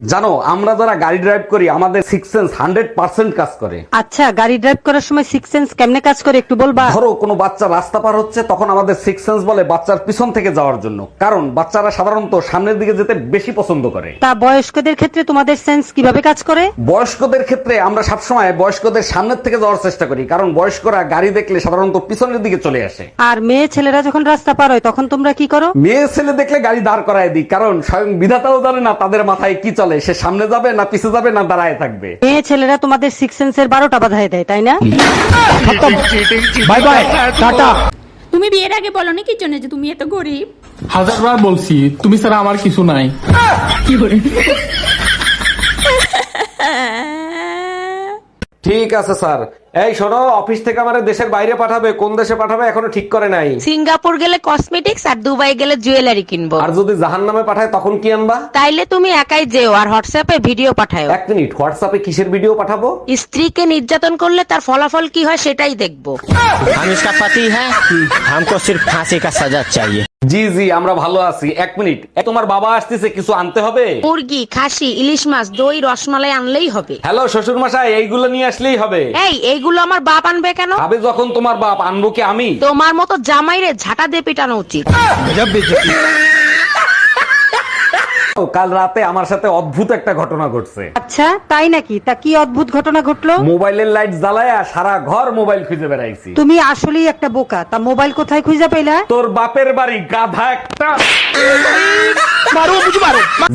জানো আমরা যারা গাড়ি ড্রাইভ করি আমাদের সিক্স সেন্স হান্ড্রেড পার্সেন্ট কাজ করে। আচ্ছা গাড়ি ড্রাইভ করার সময় সিক্স সেন্স কেমনে কাজ করে একটু বলবা? ধরো কোনো বাচ্চা রাস্তা পার হচ্ছে তখন আমাদের সিক্স সেন্স বলে বাচ্চার পিছন থেকে যাওয়ার জন্য। কারণ বাচ্চারা সাধারণত সামনের দিকে যেতে বেশি পছন্দ করে। তা বয়স্কদের ক্ষেত্রে তোমাদের সেন্স কীভাবে কাজ করে? বয়স্কদের ক্ষেত্রে আমরা সবসময় বয়স্কদের সামনের থেকে যাওয়ার চেষ্টা করি কারণ বয়স্করা গাড়ি দেখলে সাধারণত পিছনের দিকে চলে আসে। আর মেয়ে ছেলেরা যখন রাস্তা পার হয় তখন তোমরা কি করো? মেয়ে ছেলে দেখলে গাড়ি দাঁড় করায় দিই কারণ স্বয়ং বিধাতাও জানে না তাদের মাথায় কি চলে সে সামনে যাবে না পিছে যাবে না দাঁড়ায় থাকবে? মেয়ে ছেলেরা তোমাদের সিক্স সেন্সের বারোটা বাধায় দেয় তাই না? Bye bye tata. তুমি বিয়ের আগে বলনি কি জন্য যে তুমি এত গরিব? হাজারবার বলছি তুমি ছাড়া আমার কিছু নাই। ঠিক আছে স্যার এই শোনো অফিস থেকে আমার দেশের বাইরে পাঠাবে কোন দেশে পাঠাবে এখনো ঠিক করে নাই সিঙ্গাপুর গেলে কসমেটিক্স আর দুবাই গেলে জুয়েলারি কিনবো আর যদি জাহান নামে পাঠায় তখন কি আনবা তাইলে তুমি একাই যেও আর হোয়াটসঅ্যাপে ভিডিও পাঠাও এক মিনিট হোয়াটসঅ্যাপে কিসের ভিডিও পাঠাবো স্ত্রীকে নির্যাতন করলে তার ফলাফল কি হয় সেটাই দেখবো हम इसका पति है हमको सिर्फ फांसी का सजा चाहिए জি জি আমরা ভালো আছি। এক মিনিট। এ, তোমার বাবা আসতেছে কিছু আনতে হবে? মুরগি খাসি ইলিশ মাছ দই রসমালাই আনলেই হবে। হ্যালো শ্বশুর মশাই এইগুলো নিয়ে আসলেই হবে। এই এইগুলো আমার বাপ আনবে কেন? আবে যখন তোমার বাপ আনব কি আমি? তোমার মতো জামাইরে ঝাঁটা দিয়ে পিটানো উচিত। কাল রাতে আমার সাথে অদ্ভুত একটা ঘটনা ঘটছে। আচ্ছা তাই নাকি? তা কি অদ্ভুত ঘটনা ঘটলো? মোবাইলের লাইট জ্বালায়া সারা ঘর মোবাইল খুঁজে বেড়াইছি। তুমি আসলেই একটা বোকা। তা মোবাইল কোথায় খুঁজে পেলা? তোর বাপের বাড়ি গাধা একটা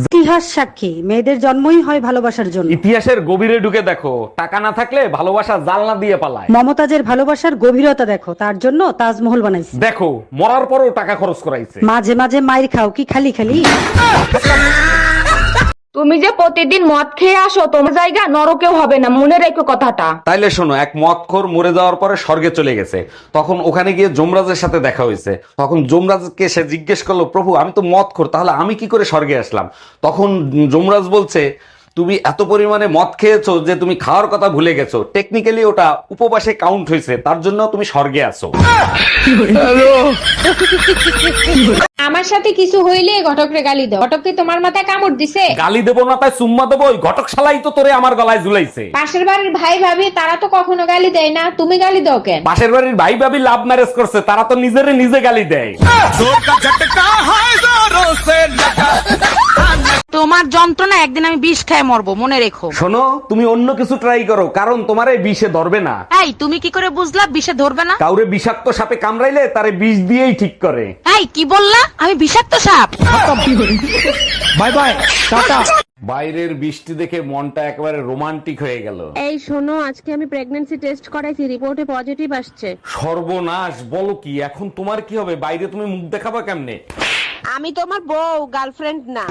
ইতিহাস সাক্ষী মেয়েদের জন্মই হয় ভালোবাসার জন্য। ইতিহাসের গভীরে ঢুকে দেখো টাকা না থাকলে ভালোবাসা জালনা দিয়ে পালায়। মমতাজের ভালোবাসার গভীরতা দেখো তার জন্য তাজমহল বানাইছে। দেখো মরার পরও টাকা খরচ করাইছে। মাঝে মাঝে মাইর খাও কি খালি খালি? তুমি যে প্রতিদিন মদ খেয়ে আসো তোমার জায়গা নরকেও হবে না। মনে রেখো কথাটা। তাইলে শোনো এক মদখোর মরে যাওয়ার পরে স্বর্গে চলে গেছে। তখন ওখানে গিয়ে যমরাজের সাথে দেখা হয়েছে। তখন যমরাজকে সে জিজ্ঞেস করল প্রভু আমি তো মদখোর তাহলে আমি কি করে স্বর্গে আসলাম? তখন যমরাজ বলছে তুমি এত পরিমাণে মদ খেয়েছো যে তুমি খাওয়ার কথা ভুলে গেছো। টেকনিক্যালি ওটা উপবাসে কাউন্ট হয়েছে তার জন্য তুমি স্বর্গে আছো। আমার সাথে কিছু হইলে ঘটকরে গালি দাও। ঘটককে তোমার মাথায় কামড় দিছে? গালি দেবো না তাই সুম্মা দেবো? ওই ঘটক শালাই তো তোরে আমার গলায় ঝুলাইছে। পাশের বাড়ির ভাই ভাবি তারা তো কখনো গালি দেয় না। তুমি গালি দাও কেন? পাশের বাড়ির ভাই ভাবি লাভ ম্যারেজ করছে তারা তো নিজেরে নিজে গালি দেয়। যন্ত্রণা একদিন আমি বিষ খায় মরবো মনে রেখো। শোনো তুমি অন্য কিছু ট্রাই করো কারণ তোমার এই বিষে ধরবে না। এই তুমি কি করে বুঝলা বিষে ধরবে না? কাউরে বিষাক্ত সাপে কামড়াইলে তারে বিষ দিয়েই ঠিক করে। এই কি বললা? আমি বিষাক্ত সাপ। Bye bye tata. বাইরের বৃষ্টি দেখে মনটা একেবারে রোমান্টিক হয়ে গেল। এই শোনো আজকে আমি প্রেগন্যান্সি টেস্ট করাইছি রিপোর্টে পজিটিভ আসছে। সর্বনাশ বলো কি এখন তোমার কি হবে? বাইরে তুমি মুখ দেখাবা কেমনে? আমি তোমার বউ গার্লফ্রেন্ড না।